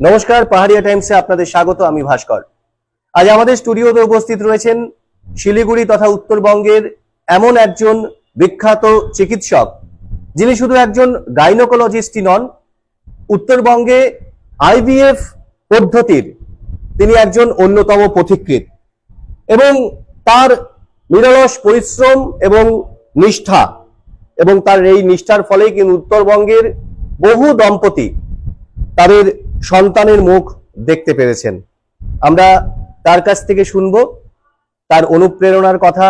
নমস্কার, পাহাড়িয়া টাইমসে আপনাদের স্বাগত, আমি ভাস্কর। আজ আমাদের স্টুডিওতে উপস্থিত রয়েছেন শিলিগুড়ি তথা উত্তরবঙ্গের এমন একজন বিখ্যাত চিকিৎসক, যিনি শুধু একজন গাইনোকোলজিস্টই নন, উত্তরবঙ্গে আইভিএফ পদ্ধতির তিনি একজন অন্যতম পথিকৃৎ এবং তার নিরলস পরিশ্রম এবং নিষ্ঠা এবং তার এই নিষ্ঠার ফলেই কিন্তু উত্তরবঙ্গের বহু দম্পতি তাদের সন্তানের মুখ দেখতে পেরেছেন। আমরা তার কাছ থেকে শুনব তার অনুপ্রেরণার কথা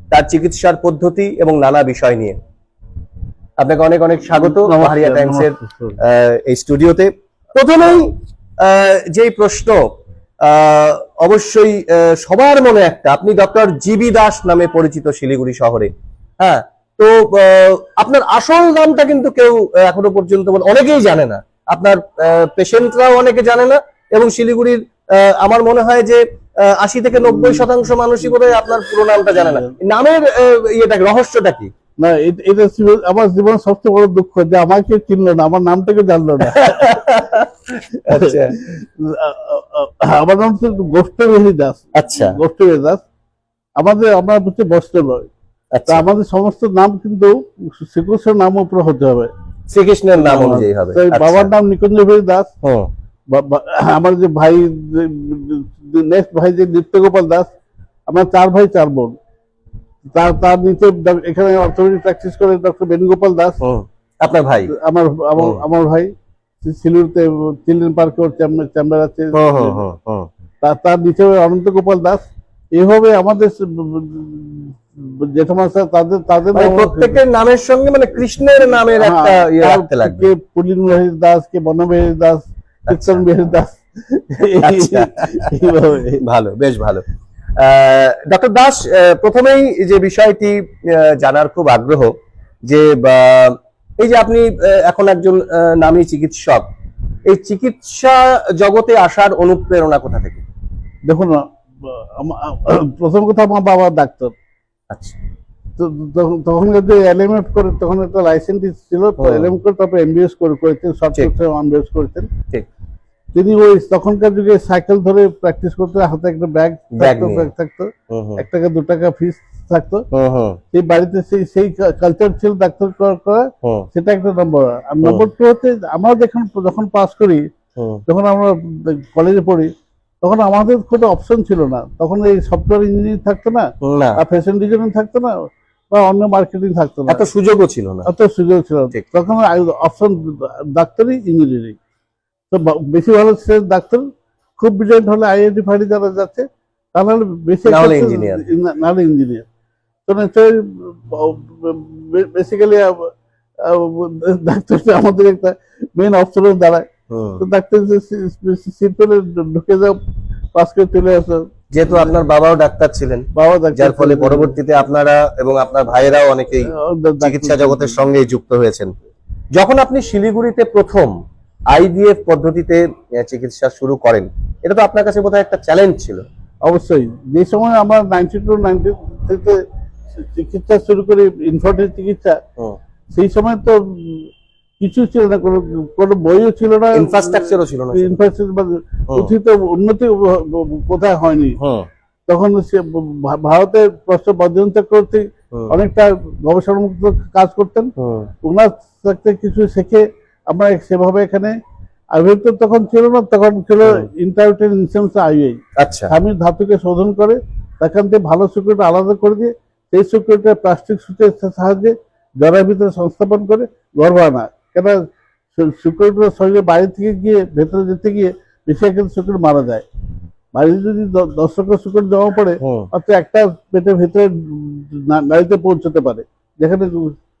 তার চিকিৎসার পদ্ধতি এবং নানা বিষয় নিয়ে। আপনাকে অনেক অনেক স্বাগত টাইমসের নমস্কার। আহ, এই স্টুডিওতে। প্রথমেই যেই প্রশ্ন আহ, অবশ্যই সবার মনে একটা আপনি ডক্টর জিবি দাস নামে পরিচিত শিলিগুড়ি শহরে হ্যাঁ? তো আপনার আসল নামটা কিন্তু কেউ এখনও পর্যন্ত অনেকেই জানে না। আপনার পেশেন্টরাও অনেকে জানে না এবং শিলিগুড়ির আমার মনে হয় যে আশি থেকে নব্বই শতাংশ মানুষই বোধহয় আপনার পুরো নামটা জানে না। নামের ইয়েটা রহস্যটা কি? না এটা আমার জীবন সবচেয়ে বড় দুঃখ যে আমাকে চিনলো না আমার নামটাকে জানলো না। আচ্ছা। আমার নাম গোষ্ঠী দাস। আচ্ছা। গোষ্ঠী দাস। আমাদের আমরা হচ্ছে বস্ত্রলয়। তা আচ্ছা আমাদের সমস্ত নাম কিন্তু শ্রীকৃষ্ণের নাম উপরে হতে হবে। শ্রীকৃষ্ণের নাম অনুযায়ী হবে। এই আচ্ছা। বাবার নাম নিকুঞ্জ দাস। আমার যে ভাই নেক্সট ভাই যে নিত্যগোপাল দাস আমরা চার ভাই চার বোন। তার তার নিচে এখানে অর্থোপেডিক প্র্যাকটিস করে ডক্টর বেণুগোপাল দাস। আপনার ভাই? আমার আমার ভাই সিলুরতে চিলড্রেন পার্কে ওর চেম্বার আছে। তার নিচে অনন্ত গোপাল দাস। এইভাবে আমাদের স- জেঠমা স্যার তাদের তাদের মানে প্রত্যেকের নামের সঙ্গে মানে কৃষ্ণের নামের একটা হ্যাঁ, ইয়ে রাখতে লাগবে। কে পুলিন বিহারী দাস কে বনবিহারী দাস কীর্তন বিহারী দাস। আচ্ছা। ভালো বেশ ভালো। ডক্টর দাস প্রথমেই যে বিষয়টি জানার খুব আগ্রহ যে এই যে আপনি এখন একজন নামী চিকিৎসক এই চিকিৎসা জগতে আসার অনুপ্রেরণা কোথা থেকে? দেখুন প্রথম কথা আমার বাবা ডাক্তার। আচ্ছা। তো তখন- তখন যদি এলএমএফ করে তখন একটা লাইসেন্স ছিল তো এলএম করে তারপরে এমবিএস করে করেছেন শর্ট ঠিক। কোর্সে এমবিএস করেছেন। ঠিক। তিনি ওই তখনকার যুগে সাইকেল ধরে প্র্যাকটিস করতে হাতে একটা ব্যাগ থাকতো ব্যাগ থাকতো এক টাকা দু টাকা ফিস থাকতো। সেই বাড়িতে সেই সেই কালচার ছিল ডাক্তার করা- সেটা একটা নম্বর আর নম্বর টু হচ্ছে আমরা যখন যখন পাস করি যখন আমরা কলেজে পড়ি তখন আমাদের কোনো অপশন ছিল না। তখন এই সফটওয়্যার ইঞ্জিনিয়ারিং থাকতো না আর ফ্যাশন ডিজাইনিং থাকতো না বা অন্য মার্কেটিং থাকতো না। এত সুযোগও ছিল না। অত সুযোগ ছিল না। তখন অপশন ডাক্তারি ইঞ্জিনিয়ারিং তো বেশি ভালো সে ডাক্তার খুব ব্রিলিয়েন্ট হলে আইআইটি ফাইডি যারা যাচ্ছে তাহলে বেশি না হলে একটা- না- না ইঞ্জিনিয়ার তো নিশ্চয়ই বেসিক্যালি ডাক্তার আমাদের একটা মেন অপশনের দাঁড়ায়। তো ডাক্তার সিট পেলে ঢুকে যাও পাস করে চলে আসো। যেহেতু আপনার বাবাও ডাক্তার ছিলেন বাবা যার ফলে পরবর্তীতে আপনারা এবং আপনার ভাইয়েরাও অনেকেই চিকিৎসা জগতের সঙ্গে যুক্ত হয়েছেন। যখন আপনি শিলিগুড়িতে প্রথম আইভিএফ পদ্ধতিতে চিকিৎসা শুরু করেন এটা তো আপনার কাছে বোধহয় একটা চ্যালেঞ্জ ছিল। অবশ্যই। যে সময় আমরা নাইনটি টু নাইনটি থেকে চিকিৎসা শুরু করি ইনফার্টিল চিকিৎসা সেই সময় তো কিছু ছিল না কোনো কোনো বইও ছিল না। ইনফ্রাস্ট্রাকচারও ছিল না। ইনফ্রাস্ট্রাকচার উচিত উন্নতি কোথায় হয়নি। তখন সে ভারতের প্রশ্ন বর্জন চক্রবর্তী অনেকটা গবেষণামুক্ত কাজ করতেন। ওনার থেকে কিছু শেখে আমরা সেভাবে এখানে। আইভিএফ তখন ছিল না তখন ছিল হুম। ইন্টারভিউ ইনসেন্স আইভিআই আচ্ছা। স্বামীর ধাতুকে শোধন করে সেখান থেকে ভালো শুক্রটা আলাদা করে দিয়ে সেই শুক্রটা প্লাস্টিক সুচের সাহায্যে জরার ভিতরে সংস্থাপন করে গর্ভ আনা কেন শুক্রটা শরীরে বাইরে থেকে গিয়ে ভেতরে যেতে গিয়ে বেশি একটা শুক্র মারা যায়। বাড়িতে যদি দ- দশ টাকা শুক্র জমা পড়ে অত একটা পেটের ভেতরে না- নাড়িতে পৌঁছতে পারে যেখানে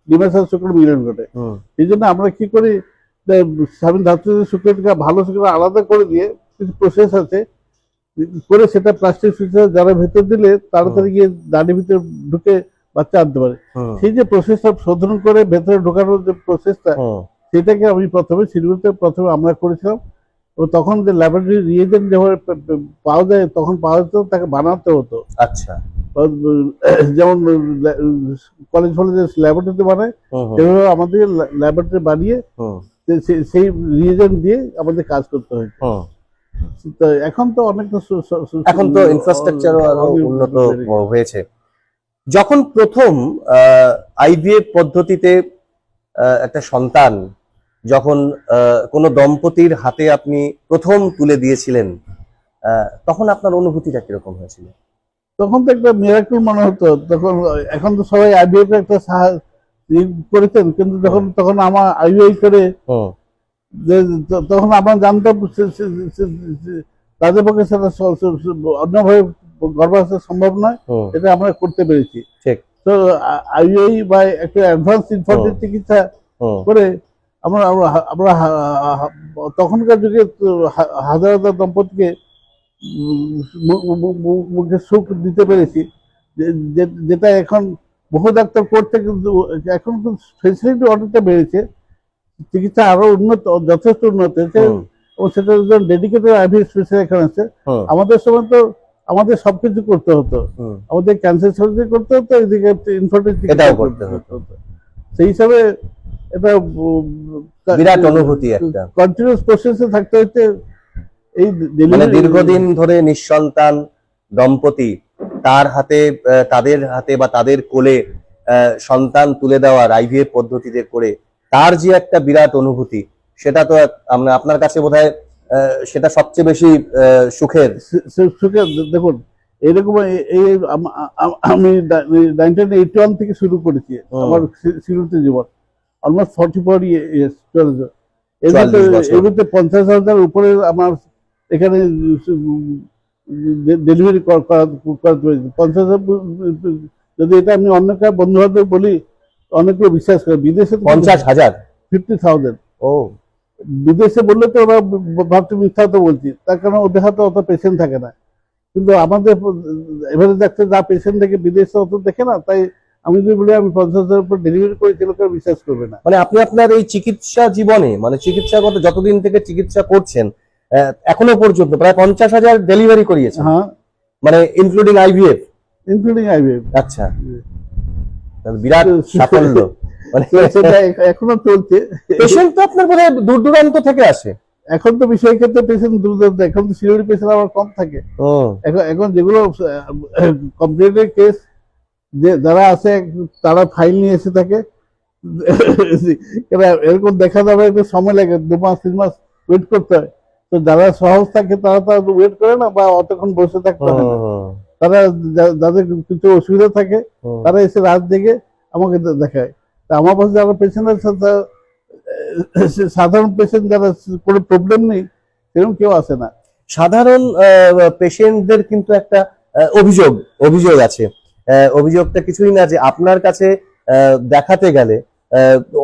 ডিমেশন শুক্র মিলন ঘটে। এই জন্য আমরা কি করি স্বামী স্বামীর ধাতু শুক্রটাকে ভালো শুক্র আলাদা করে দিয়ে কিছু প্রসেস আছে করে সেটা প্লাস্টিক সুইচের যারা ভেতর দিলে তাড়াতাড়ি গিয়ে দাঁড়িয়ে ভিতরে ঢুকে বাচ্চা আনতে পারে। সেই যে প্রসেসটা শোধন করে ভেতরে ঢোকানোর যে প্রসেসটা সেটাকে আমি প্রথমে শিলিগুড়িতে প্রথমে আমরা করেছিলাম। এবং তখন যে ল্যাবরেটরি রিয়েজেন্ট যেভাবে পাওয়া যায় তখন পাওয়া যেত তাকে বানাতে হতো। আচ্ছা। যেমন কলেজ ফলেজে ল্যাবরেটরিতে বানায় সেভাবে আমাদের ল্যাবরেটরি বানিয়ে সেই রিজন দিয়ে আমাদের কাজ করতে হয়। এখন তো অনেকটা সু- এখন তো ইনফ্রাস্ট্রাকচারও অনেক উন্নত হয়েছে। যখন প্রথম আইভিএফ পদ্ধতিতে একটা সন্তান যখন কোনো দম্পতির হাতে আপনি প্রথম তুলে দিয়েছিলেন তখন আপনার অনুভূতিটা কীরকম হয়েছিল তখন তো একটা মিরাকুল মনে হতো তখন এখন তো সবাই আইবিআই একটা করেছেন কিন্তু যখন তখন আমার আইবিআই করে তখন আমরা জানতাম তাদের পক্ষে সেটা অন্যভাবে গর্ভাশয় সম্ভব নয় এটা আমরা করতে পেরেছি। ঠিক। তো আইবিআই বা একটা অ্যাডভান্স ইনফর্মেটিভ চিকিৎসা করে আমরা আমরা তখনকার যুগে হাজার হাজার দম্পতিকে মুখে সুখ দিতে পেরেছি। যেটা এখন বহু ডাক্তার করতে কিন্তু এখন ফেসিলিটি অনেকটা বেড়েছে। চিকিৎসা আরও উন্নত যথেষ্ট উন্নত হয়েছে। হুম, এবং সেটা ডেডিকেটেড আইভি স্পেশাল এখানে আছে। আমাদের সময় তো আমাদের সবকিছু করতে হতো। আমাদের ক্যান্সার সার্জারি করতে হতো এদিকে ইনফার্টিলিটি এটাও করতে হতো। সেই হিসাবে এটা বিরাট অনুভূতি একটা কন্টিনিউস প্রসেসে থাকতে হচ্ছে এই মানে দীর্ঘদিন ধরে নিঃসন্তান দম্পতি তার হাতে তাদের হাতে বা তাদের কোলে সন্তান তুলে দেওয়ার আইভিএফ পদ্ধতিতে করে তার যে একটা বিরাট অনুভূতি সেটা তো আমরা আপনার কাছে বোধহয় সেটা সবচেয়ে বেশি সুখের। সে- সে- সুখে দেখুন এরকম এই- আম- নাইনটিন এইটি ওয়ান থেকে শুরু করেছি আমার শি- শিশুতে জীবন। অলমোস্ট ফর্টি ফোর ইয়ার্স চলেছে এর মধ্যে এর মধ্যে পঞ্চাশ হাজার উপরে আমার এখানে ডেলিভারি করাতে পঞ্চাশ হাজার যদি এটা আমি অন্য কার বন্ধু বান্ধব বলি অনেকগুলো বিশ্বাস করে বিদেশে পঞ্চাশ হাজার? ফিফটি থাউজেন্ড ও। বিদেশে বললে তো ওরা ভাবছে মিথ্যা তো বলছি। তার কারণ ওদের হাতে অত পেশেন্ট থাকে না। কিন্তু আমাদের এবারে ডাক্তার যা পেশেন্ট থেকে বিদেশে অত দেখে না তাই আমি যদি বলি আমি পঞ্চাশ হাজার উপর ডেলিভারি করেছি লোকেরা বিশ্বাস করবে না। মানে আপনি আপনার এই চিকিৎসা জীবনে মানে চিকিৎসাগত যতদিন থেকে চিকিৎসা করছেন এখনও পর্যন্ত প্রায় পঞ্চাশ হাজার ডেলিভারি করিয়েছেন। হ্যাঁ। মানে ইনক্লুডিং আইভিএফ ইনক্লুডিং আইভিএফ আচ্ছা। বিরাট সাফল্য। এখনও চলছে। পেশেন্ট তো আপনার বোধহয় দূর দূরান্ত থেকে আসে। এখন তো বিষয় ক্ষেত্রে পেশেন্ট দুর্দান্ত এখন তো সিওরি পেশেন্ট আবার কম থাকে। এখন এখন যেগুলো কমপ্লিটেড কেস যে যারা আছে তারা ফাইল নিয়ে এসে থাকে। এরা এরকম দেখা যাবে একটু সময় লাগে দু মাস তিন মাস ওয়েট করতে হয়। তো যারা সহজ থাকে তারা তো ওয়েট করে না বা অতক্ষণ বসে থাকতে হয় তারা যাদের কিছু অসুবিধা থাকে তারা এসে রাত জেগে আমাকে দেখায়। তা আমার পাশে যারা পেশেন্ট আছে সাধারণ পেশেন্ট যারা কোনো প্রবলেম নেই, সেরকম কেউ আসে না। সাধারণ পেশেন্টদের কিন্তু একটা অভিযোগ অভিযোগ আছে। অভিযোগটা কিছুই না যে আপনার কাছে দেখাতে গেলে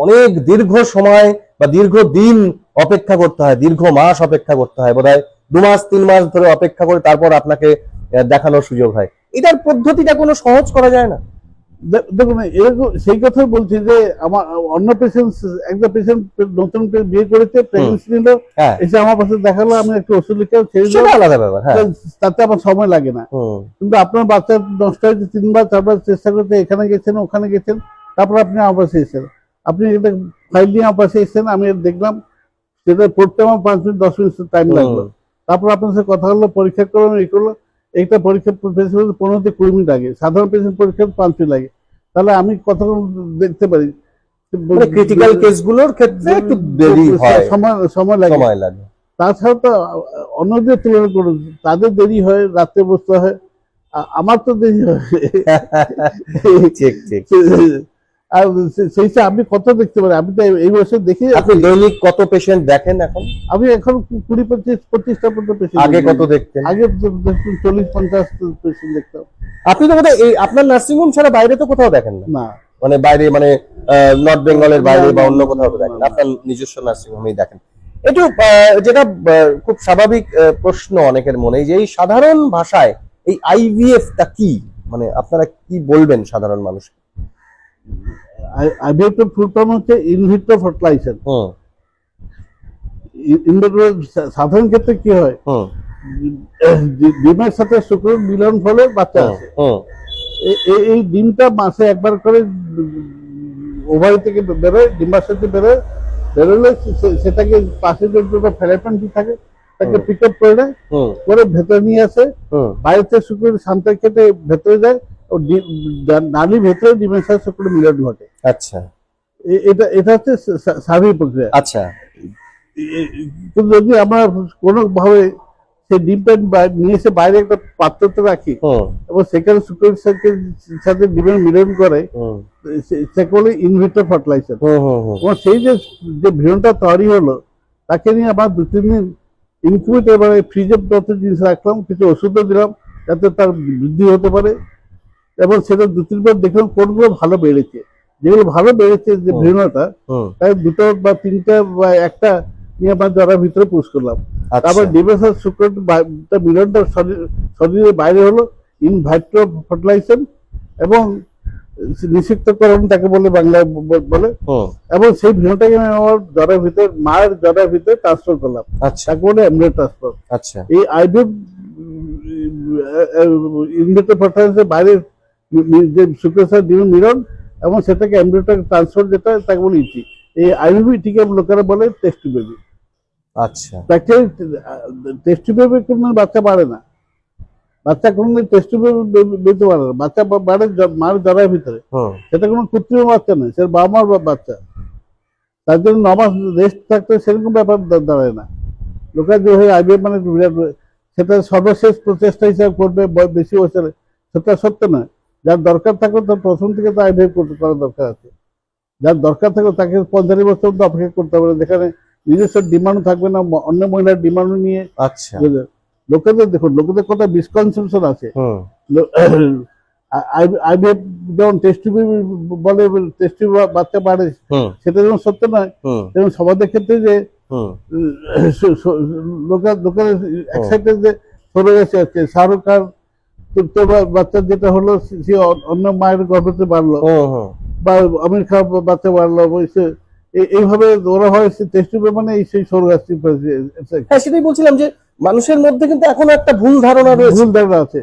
অনেক দীর্ঘ সময় বা দীর্ঘ দিন অপেক্ষা করতে হয়, দীর্ঘ মাস অপেক্ষা করতে হয়, বোধহয় দু মাস, তিন মাস ধরে অপেক্ষা করে তারপর আপনাকে দেখানোর সুযোগ হয়। এটার পদ্ধতিটা কোনো সহজ করা যায় না। দেখুন এরকম সেই কথাই বলছি যে আমার অন্য পেশেন্ট একটা পেশেন্ট নতুন বিয়ে করেছে প্রেগনেন্সি নিল হ্যাঁ। এসে আমার পাশে দেখাল আমি একটু ওষুধ লিখে ছেড়ে আলাদা ব্যাপার হ্যাঁ। তাতে আমার সময় লাগে না। কিন্তু আপনার বাচ্চা নষ্ট হয়েছে তিনবার চারবার চেষ্টা করতে এখানে গেছেন ওখানে গেছেন তারপর আপনি আমার পাশে এসেছেন। আপনি এটা ফাইল নিয়ে আমার পাশে এসেছেন আমি দেখলাম সেটা পড়তে আমার পাঁচ মিনিট দশ মিনিট টাইম লাগল। তারপর আপনার সাথে কথা হলো পরীক্ষা করলাম এই করল এইটা পরীক্ষা পেশেন্ট পনেরো থেকে কুড়ি মিনিট লাগে। সাধারণ পেশেন্ট পরীক্ষা পাঁচ মিনিট লাগে। তাহলে আমি কতক্ষণ দেখতে পারি? মানে ক্রিটিক্যাল কেসগুলোর ক্ষেত্রে একটু দেরি হয়। সময় সময় লাগে। সময় লাগে। তাছাড়া তো অন্যদের তুলনা করুন তাদের দেরি হয় রাত্রে বসতে হয় আমার তো দেরি হয়। ঠিক ঠিক। আর সেই আমি কত দেখতে পারি? আমি তো এই- বছর দেখি আপনি দৈনিক কত পেশেন্ট দেখেন এখন? আমি এখন কুড়ি পঁচিশ পঁচিশটা পর্যন্ত পেশেন্ট আগে কত দেখতেন? আগে চল্লিশ পঞ্চাশ পেশেন্ট দেখতাম। আপনি তো বোধহয় এই আপনার নার্সিং হোম ছাড়া বাইরে তো কোথাও দেখেন না? মানে বাইরে মানে নর্থ বেঙ্গলের বাইরে বা অন্য কোথাও দেখেন আপনার নিজস্ব নার্সিং হোমেই দেখেন। একটু যেটা খুব স্বাভাবিক প্রশ্ন অনেকের মনে যে এই সাধারণ ভাষায় এই আইভিএফ টা কি? মানে আপনারা কি বলবেন সাধারণ মানুষ ফুল ফর্ম হচ্ছে ইনভিট্রো ইনভিট্রো সাধারণ ক্ষেত্রে কি হয়? ডিমের সাথে মিলন ফলে বাচ্চা এই ডিমটা মাসে একবার করে ওভারি থেকে বেরোয় ডিম্বাশয় থেকে বেরোয় বেরোলে সেটাকে পাশে যে দুটো থাকে তাকে পিক আপ করে নেয় করে ভেতরে নিয়ে আসে। হুম বাইরেতে শুক্রের কেটে ভেতরে যায় ও ডি- ভেতরে ডিমের সাথে মিলন ঘটে। আচ্ছা। এটা এটা হচ্ছে সা- সা- স্বাভাবিক প্রক্রিয়া। আচ্ছা। কিন্তু যদি আমরা কোনো ভাবে সেই ডিমটা বা- নিয়ে এসে বাইরে একটা পাত্রতে রাখি এবং সেখানে শুক্রের সাথে সাথে ডিমের মিলন করে সে- বলে ইনভিটার ফার্টিলাইজার এবং সেই যে যে ভ্রূণটা তৈরি হলো তাকে নিয়ে আবার দু তিন দিন ইনকিউবেটর মানে ফ্রিজের যত জিনিস রাখলাম কিছু ওষুধও দিলাম যাতে তার বৃদ্ধি হতে পারে। এবং সেটা দু তিনবার দেখলাম কোনগুলো ভালো বেড়েছে। যেগুলো ভালো বেড়েছে যে হুম। তাই দুটো বা তিনটা বা একটা নিয়ে আমার জরার ভিতরে পুষ করলাম। আচ্ছা। তারপর ডিমেসার শুক্রটা মিলনটা শরীরের বাইরে হলো ইন ভাইট্রো ফার্টিলাইজেশন এবং নিষিক্তকরণ তাকে বলে বাংলায় বলে। এবং সেই ভিডিওটাকে আমি আমার জ্বরের ভিতরে মায়ের জ্বরের ভিতরে ট্রান্সফার করলাম আচ্ছা। তাকে বলে এমব্রিও ট্রান্সফার আচ্ছা। এই আইভিএফ ইনভেটর ফার্টিলাইজারের বাইরে যে শুক্রসার ডিম মিলন এবং সেটাকে এমব্রিওটা ট্রান্সফার যেটা তাকে বলে ইটি এই আইভিভি টিকে লোকেরা বলে টেস্ট বেবি আচ্ছা। তাকে টেস্ট বেবি কোনো বাচ্চা বাড়ে না। বাচ্চা কোনো টেস্ট বেবি বেঁচে পারে না। বাচ্চা বাড়ে মার জ্বরের ভিতরে। সেটা কোনো কৃত্রিম বাচ্চা নয় সেটা বাবা মার বাচ্চা। তার জন্য নমাস রেস্ট থাকতে সেরকম ব্যাপার দাঁড়ায় না। লোকের যে হয়ে আইবিএফ মানে বিরাট সেটা সর্বশেষ প্রচেষ্টা হিসাবে করবে বেশি বছরে। সেটা সত্য নয়। যার দরকার থাকবে তার প্রথম থেকে তো করতে করার দরকার আছে। যার দরকার থাকবে তাকে পঞ্চাশ বছর তো অপেক্ষা করতে হবে। যেখানে নিজস্ব ডিমান্ড থাকবে না অন্য মহিলার ডিমান্ড নিয়ে। আচ্ছা। লোকেদের দেখুন লোকেদের কত মিসকনসেপশন আছে। হুম। আইবিএফ যেমন টেস্টি বলে টেস্টি বাচ্চা বাড়ে সেটা যেমন সত্য নয়। যেমন সমাজের ক্ষেত্রে যে লোকের লোকের এক্সাইটেড যে সরে গেছে আছে শাহরুখ খান তো বাচ্চার যেটা হলো সে- সে অন্য মায়ের গর্ভতে বাড়লো। বা আমির খান বাচ্চা বাড়লো এইভাবে ওরা হয় টেস্টি মানে সেই হ্যাঁ সেটাই বলছিলাম যে মানুষের মধ্যে কিন্তু এখনও একটা ভুল ধারণা রয়েছে। ভুল ধারণা আছে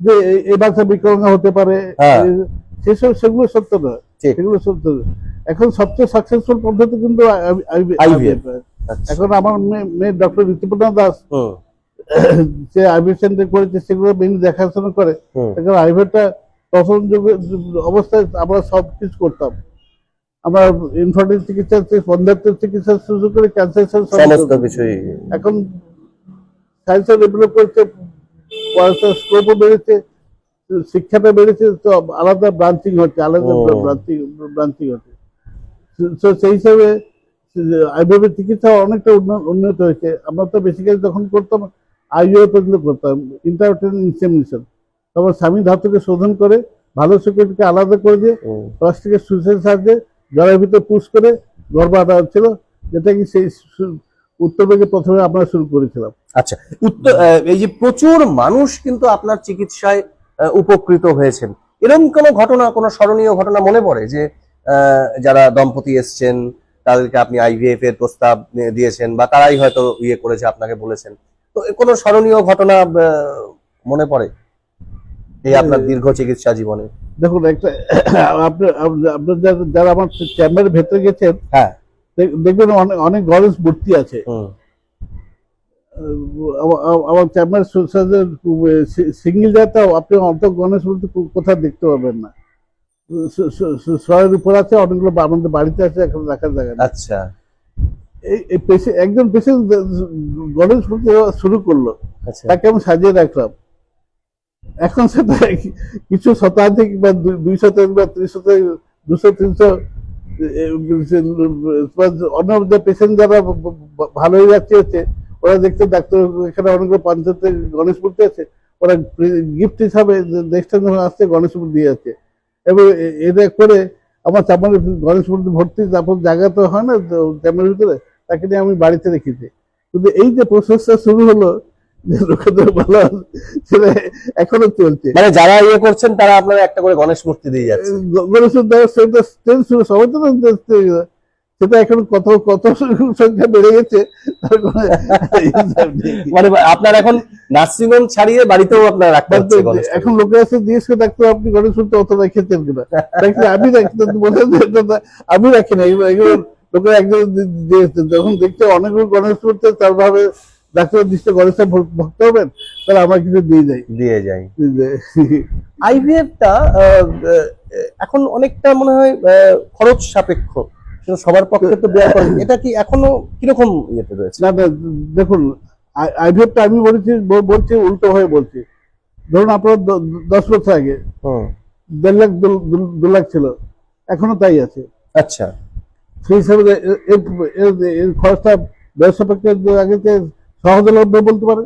যে এই- বাচ্চা বিকলাঙ্গ হতে পারে। হ্যাঁ। সেসব সেগুলো সত্য নয়। সেগুলো সত্য নয়। এখন সবচেয়ে সাকসেসফুল পদ্ধতি কিন্তু এখন আমার মেয়ে মেয়ে ডক্টর ঋতুপর্ণা দাস যে আইভিএফ সেন্টার করেছে সেগুলো মেনলি দেখাশোনা করে। এখন তখন যুগে অবস্থায় আমরা সব কিছু করতাম। আমরা ইনফার্টিল চিকিৎসা বন্ধাত্মের চিকিৎসা শুরু করে ক্যান্সার সমস্ত কিছুই। এখন সায়েন্সও ডেভেলপ করেছে পড়াশোনার স্কোপও বেড়েছে শিক্ষাটা বেড়েছে তো আলাদা ব্রাঞ্চিং হচ্ছে আলাদা। ব্রাঞ্চিং ব্রাঞ্চিং হচ্ছে। তো সেই হিসাবে আইভিএফ চিকিৎসা অনেকটা উন্নত হয়েছে। আমরা তো বেসিক্যালি যখন করতাম আইভিএফ পর্যন্ত করতাম ইন্টারটেন ইনসেমিনেশন তারপর স্বামী ধাতুকে শোধন করে ভালো সুকেটকে আলাদা করে দিয়ে হুম। প্লাস্টিকের সুসের সাহায্যে জলের ভিতরে পুশ করে গর্ভ আনা হচ্ছিল যেটা কি সেই উত্তরবঙ্গে প্রথমে আমরা শুরু করেছিলাম। আচ্ছা উত্তর এই যে প্রচুর মানুষ কিন্তু আপনার চিকিৎসায় উপকৃত হয়েছেন। এরকম কোনো ঘটনা কোনো স্মরণীয় ঘটনা মনে পড়ে যে যারা দম্পতি এসছেন তাদেরকে আপনি আইভিএফ এর প্রস্তাব দিয়েছেন বা তারাই হয়তো ইয়ে করেছে আপনাকে বলেছেন? কোনো স্মরণীয় ঘটনা মনে পড়ে? এই আপনার দীর্ঘ চিকিৎসা জীবনে। দেখুন একটা আপনি আপনি- আপনার যারা- আমার চেম্বারের ভেতরে গেছেন হ্যাঁ। দেখবেন অনেক অনেক গণেশ মূর্তি আছে। আমার চেম্বার সিঙ্গেল যাতে আপনি অত গণেশ মূর্তি কোথাও দেখতে পাবেন না। শহরের উপর আছে অনেকগুলো আমাদের বাড়িতে আছে এখন রাখার জায়গা আচ্ছা। এই- পেশেন্ট একজন পেশেন্ট গণেশ মূর্তি শুরু করল। আচ্ছা। তাকে আমি সাজিয়ে রাখলাম। এখন সেটা কিছু শতাধিক বা দুই শতাধিক বা ত্রিশ শতাধিক দুশো তিনশো অন্য যে পেশেন্ট যারা ভালো হয়ে যাচ্ছে হচ্ছে ওরা দেখতে ডাক্তার এখানে অনেকগুলো পঞ্চায়েতে গণেশ মূর্তি আছে ওরা গিফট হিসাবে নেক্সট টাইম যখন আসছে গণেশ মূর্তি দিয়ে যাচ্ছে। এবং এ- এটা করে আমার চাপানে গণেশ মূর্তি ভর্তি তারপর জায়গা তো হয় না ক্যামেরার ভিতরে। তাকে নিয়ে আমি বাড়িতে রেখেছি কিন্তু এই যে প্রসেসটা শুরু হলো এখনও চলছে। মানে যারা ইয়ে করছেন তারা আপনারা একটা করে গণেশ মূর্তি দিয়ে যাচ্ছে। সেটা শুরু সবাই তো সেটা এখন কত কত সংখ্যা বেড়ে গেছে। মানে আপনার এখন নার্সিংহোম ছাড়িয়ে বাড়িতেও আপনার রাখতে এখন লোকে আছে জিজ্ঞেস করে ডাক্তার আপনি গণেশ মূর্তি অত রেখেছেন কিনা? আমি রাখি আমি রাখি না। লোকের একজন যখন দেখছে অনেকগুলো গণেশ করতে তার ভাবে ডাক্তার দৃষ্টি গণেশের ভক- ভক্ত হবেন তাহলে আমার কিছু দিয়ে যাই। দিয়ে যাই। আইভিএফটা এখন অনেকটা মনে হয় খরচ সাপেক্ষ। সবার পক্ষে তো দেওয়া করেন এটা কি এখনও কীরকম ইয়েতে রয়েছে? না দেখুন আইভিএফটা আমি বলেছি বলছি উল্টো হয়ে বলছি। ধরুন আপনার দশ বছর আগে দেড় লাখ দু লাখ ছিল। এখনও তাই আছে। আচ্ছা। সেই হিসাবে এর- খরচটা ব্যবসা পক্ষে আগে যে সহজলভ্য বলতে পারে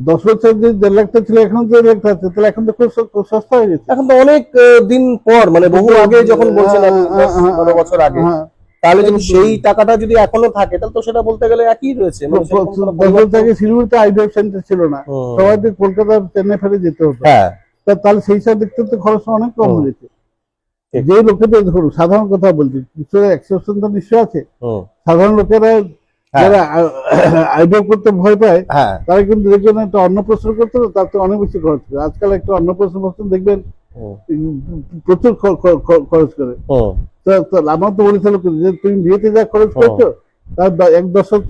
দশ বছর যে দেড় লাখটা ছিল এখন দেড় লাখটা আছে তাহলে এখন তো খুব সস্তা হয়ে গেছে। এখন তো অনেক দিন পর মানে বহু আগে যখন বলছেন হ্যাঁ, হ্যাঁ, বছর আগে হ্যাঁ। তাহলে যদি সেই টাকাটা যদি এখনও থাকে তাহলে তো সেটা বলতে গেলে একই রয়েছে। মানে বছর আগে শিলিগুড়িতে আইডিয়া সেন্টার ছিল না। সবাই কলকাতা চেন্নাই ফেরে যেতে হতো। হ্যাঁ। তাহলে সেই হিসাবে দেখতে তো খরচ অনেক কম। হয়েছে। যে লোকেদের ধরুন সাধারণ কথা বলছি কিছু এক্সেপশন তো নিশ্চয় আছে। সাধারণ লোকেরা হ্যাঁ। যারা আইডিয়া করতে ভয় পায় হ্যাঁ। তারা কিন্তু দেখবেন একটা অন্নপ্রশ্ন করতে তার তো অনেক বেশি খরচ করে। আজকাল একটা অন্নপ্রশ্ন বসছেন দেখবেন প্রচুর খরচ করে। আমার তো বলেছিল যে তুমি বিয়েতে যা খরচ। করছ তার এক দশক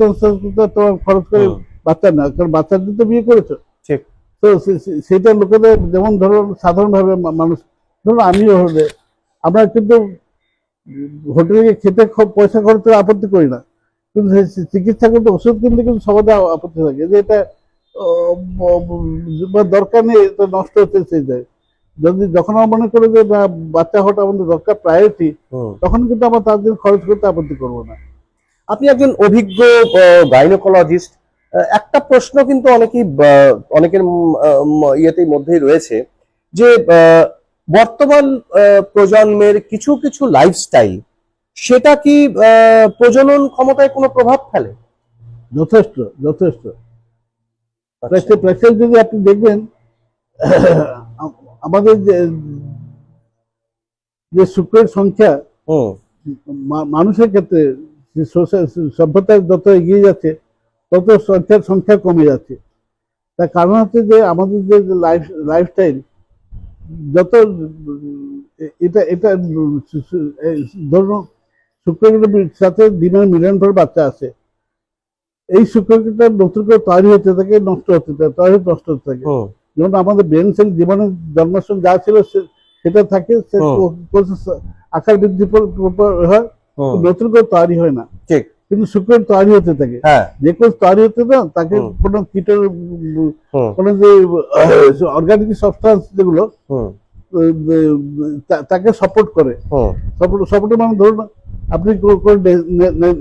তোমার খরচ করে বাচ্চা না কারণ বাচ্চাদের তো বিয়ে করেছ। ঠিক। তো সেটা লোকেদের যেমন ধরুন সাধারণভাবে মানুষ ধরুন আমিও হলে আমরা কিন্তু হোটেলে খেতে পয়সা খরচ আপত্তি করি না। কিন্তু চিকিৎসা কিন্তু ওষুধ কিনতে কিন্তু সবাই আপত্তি থাকে। যে এটা দরকার নেই এটা নষ্ট হচ্ছে সেই যায় যদি যখন আমরা মনে করি যে বাচ্চা হওয়াটা আমাদের দরকার প্রায়োরিটি তখন কিন্তু আমরা তার জন্য খরচ করতে আপত্তি করব না। আপনি একজন অভিজ্ঞ গাইনোকোলজিস্ট একটা প্রশ্ন কিন্তু অনেকেই অনেকের ইয়েতেই মধ্যেই রয়েছে যে বর্তমান প্রজন্মের কিছু কিছু লাইফস্টাইল সেটা কি প্রজনন ক্ষমতায় কোনো প্রভাব ফেলে? যথেষ্ট যথেষ্ট। আচ্ছা। যদি আপনি দেখবেন আমাদের যে শুক্রের সংখ্যা মানুষের ক্ষেত্রে সভ্যতা যত এগিয়ে যাচ্ছে তত সংখ্যার সংখ্যা কমে যাচ্ছে। তার কারণ হচ্ছে যে আমাদের যে লাইফ লাইফস্টাইল যত এটা এটা ধরুন শুক্রগ্রহের সাথে দিনের মিলন করে বাচ্চা আছে। এই শুক্রগ্রহটা নতুন করে তৈরি হতে থাকে নষ্ট হতে থাকে তৈরি নষ্ট হতে থাকে। যেমন আমাদের ব্রেন সেল জীবনের জন্মাষ্টম যা ছিল সেটা থাকে আকার বৃদ্ধি হয় নতুন করে তৈরি হয় না। ঠিক। কিন্তু শুক্র তৈরি হতে থাকে। হ্যাঁ। যে কোষ তৈরি হতে না তাকে। কোনো কীটের কোনো যে অর্গানিক সাবস্টান্স যেগুলো তাকে সাপোর্ট করে। সাপোর্ট মানে ধরুন আপনি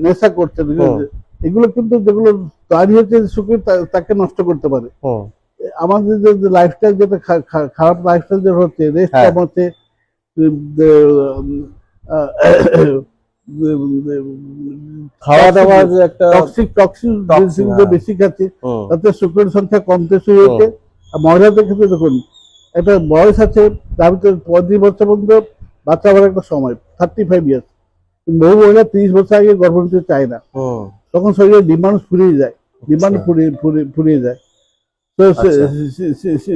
নেশা করছেন। এগুলো কিন্তু যেগুলো তৈরি হচ্ছে শুক্র তাকে নষ্ট করতে পারে। আমাদের যে লাইফস্টাইল যেটা খারাপ লাইফস্টাইল যেটা হচ্ছে রেস্ট হ্যাঁ। কম হচ্ছে খাওয়া দাওয়ার একটা টক্সিক টক্সিক জিনিসগুলো। বেশি খাচ্ছে তাতে শুক্রের সংখ্যা কমতে শুরু হয়েছে। আর মহিলাদের ক্ষেত্রে দেখুন একটা বয়স আছে তার ভিতরে পঁয়ত্রিশ বছর পর্যন্ত বাচ্চা হওয়ার একটা সময় থার্টি ফাইভ ইয়ার্স বহু মহিলা তিরিশ বছর আগে গর্ভবতী চায় না। তখন শরীরে ডিমান্ড ফুরিয়ে যায় ডিমান্ড আচ্ছা। ফুরিয়ে ফুরিয়ে- ফুরিয়ে যায়। তো সে-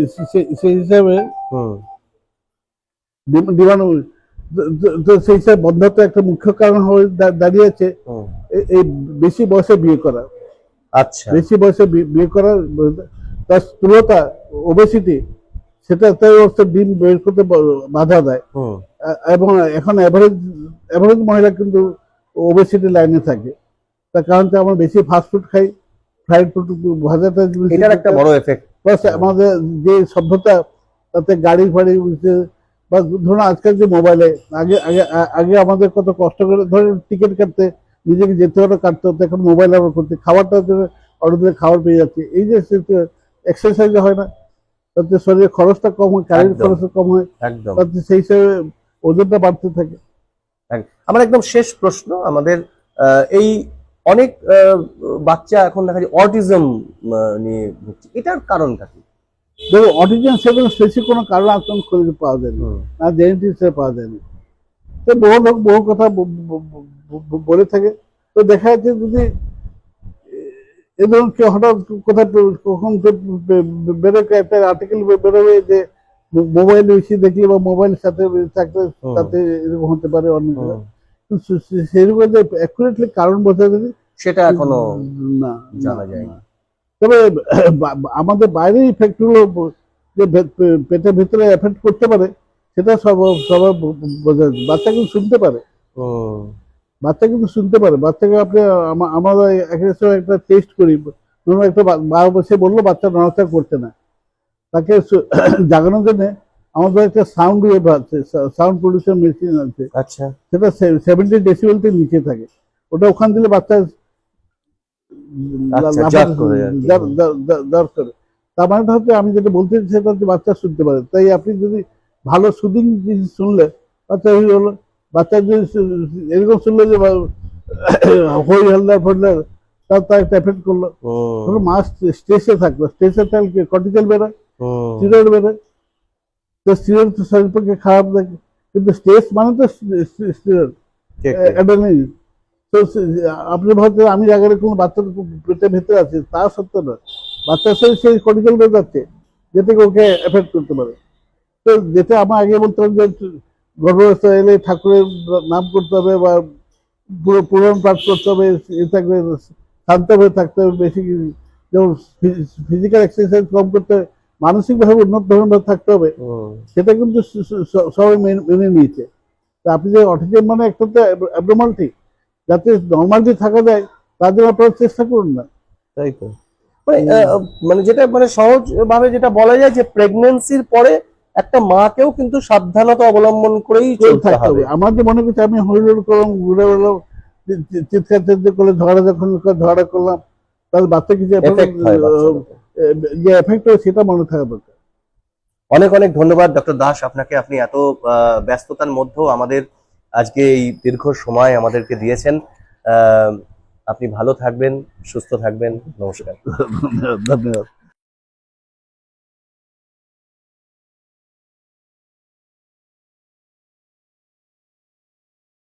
আচ্ছা। সেই হিসাবে ডিমান্ড তো সেই হিসাবে বন্ধাত্ব একটা মুখ্য কারণ হয়ে দাঁড়িয়েছে। এই বেশি বয়সে বিয়ে করা। আচ্ছা। বেশি বয়সে বিয়ে করা তার স্থূলতা ওবেসিটি সেটা তাই অবস্থা ডিম বের করতে বাধা দেয়। এবং এখন অ্যাভারেজ অ্যাভারেজ মহিলা কিন্তু ওবেসিটি লাইনে থাকে। তার কারণ তো আমরা বেশি ফাস্ট ফুড খাই ফ্রাইড ফুড ভাজাটা এটার একটা বড় এফেক্ট প্লাস আমাদের যে সভ্যতা তাতে গাড়ি ফাড়ি বা ধরুন আজকাল যে মোবাইলে আগে আগে আগে আমাদের কত কষ্ট করে ধরে টিকিট কাটতে নিজেকে যেতে হতো কাটতে হতো এখন মোবাইল আবার করতে খাবারটা অর্ডার দিয়ে খাবার পেয়ে যাচ্ছে। এই যে এক্সারসাইজ হয় না তাতে শরীরে খরচটা কম হয় একদম। খরচটা কম হয় একদম। তাতে সেই হিসাবে ওজনটা বাড়তে থাকে। আমার একদম শেষ প্রশ্ন আমাদের এই অনেক বাচ্চা এখন দেখা যায় অটিজম নিয়ে ভুগছে। এটার কারণটা কি? দেখো অটিজম কোনো কারণ আতঙ্ক খুঁজে পাওয়া যায়নি না জেনেটিক্সে পাওয়া যায়নি তো বহু লোক বহু কথা বলে থাকে তো দেখা যাচ্ছে যদি এ ধরুন কেউ হঠাৎ কোথায় কখন বেরোয় একটা আর্টিকেল বেরোবে যে মোবাইল বেশি দেখলে বা মোবাইল সাথে থাকলে। তাতে এরকম হতে পারে অন্য কিছু। সেরকম অ্যাকুরেটলি কারণ বোঝা যাবে সেটা এখনও না জানা যায় না। তবে আমাদের বাইরে ইফেক্টগুলো যে পেটের ভিতরে এফেক্ট করতে পারে সেটা সব সবাই বোঝা। বাচ্চা কিন্তু শুনতে পারে। বাচ্চা কিন্তু শুনতে পারে। বাচ্চাকে আপনি আমা- আমরা একটা সময় একটা টেস্ট করি। ধরুন একটা বারো বছর বলল বাচ্চা নড়াচড়া করছে না। তাকে জাগানোর জন্য আমাদের একটা সাউন্ড ওয়েভ আছে সাউন্ড প্রডিউসার মেশিন আছে। আচ্ছা। সেটা সেভেন্টি ডেসিবেলটির নিচে থাকে। ওটা ওখান দিলে বাচ্চা আচ্ছা, লাফাতে জাগ করে আর কি। জাগ- জাগ- জাগ- জাগ করে। তার মানেটা হচ্ছে আমি যেটা বলতে চাইছি সেটা হচ্ছে বাচ্চা শুনতে পারে। তাই আপনি যদি ভালো সুদিং জিনিস শুনলে বাচ্চা হয়ে হলো বাচ্চা যদি এরকম শুনলো যে হই হল্লার ফল্লার তার তার একটা এফেক্ট করল। ধরো মা স্ট্রেসে থাকল স্ট্রেসে থাকলে কর্টিক্যাল বেরোয় স্টিরয়েড বেরোয়। তো স্টিরয়েড তো শরীর পক্ষে খারাপ থাকে কিন্তু স্ট্রেস মানে তো স্টিরয়েড ঠিক, ঠিক। তো আপনি ভাবছেন আমি জায়গায় কোনো বাচ্চার পেটের ভেতরে আছে তা সত্য নয়। বাচ্চার সাথে সেই কর্টিক্যাল বের যাচ্ছে যেটা ওকে এফেক্ট করতে পারে। তো যেটা আমার আগে বলতাম যে গর্ভাবস্থা এলে ঠাকুরের নাম করতে হবে বা পুরো পুরাণ পাঠ করতে হবে এ থাকবে শান্তভাবে থাকতে হবে বেশি যেমন ফিজিক্যাল এক্সারসাইজ কম করতে হবে মানসিকভাবে উন্নত ধরনের থাকতে হবে সেটা কিন্তু সবাই মেনে- নিয়েছে। আপনি যে অটিজম মানে একটা তো অ্যাবনর্মালিটি যাতে নর্মালিটি থাকা যায় তার জন্য আপনারা চেষ্টা করুন না। তাই তো। মানে মানে যেটা মানে সহজ ভাবে যেটা বলা যায় যে প্রেগনেন্সির পরে একটা মাকেও কিন্তু সাবধানতা অবলম্বন করেই করে চলতে হবে। যে মনে করছি আমি হইলোড় করলাম ঘুরে চিৎকার চিৎকার করলে ঝগড়া যখন ঝগড়া করলাম তাহলে বাচ্চা কিছু। যে এফেক্ট হয় সেটা মনে থাকা দরকার। অনেক অনেক ধন্যবাদ ডক্টর দাস। আপনাকে আপনি এত ব্যস্ততার মধ্যেও আমাদের আজকে এই দীর্ঘ সময় আমাদেরকে দিয়েছেন। আপনি ভালো থাকবেন সুস্থ থাকবেন। নমস্কার। ধন্যবাদ।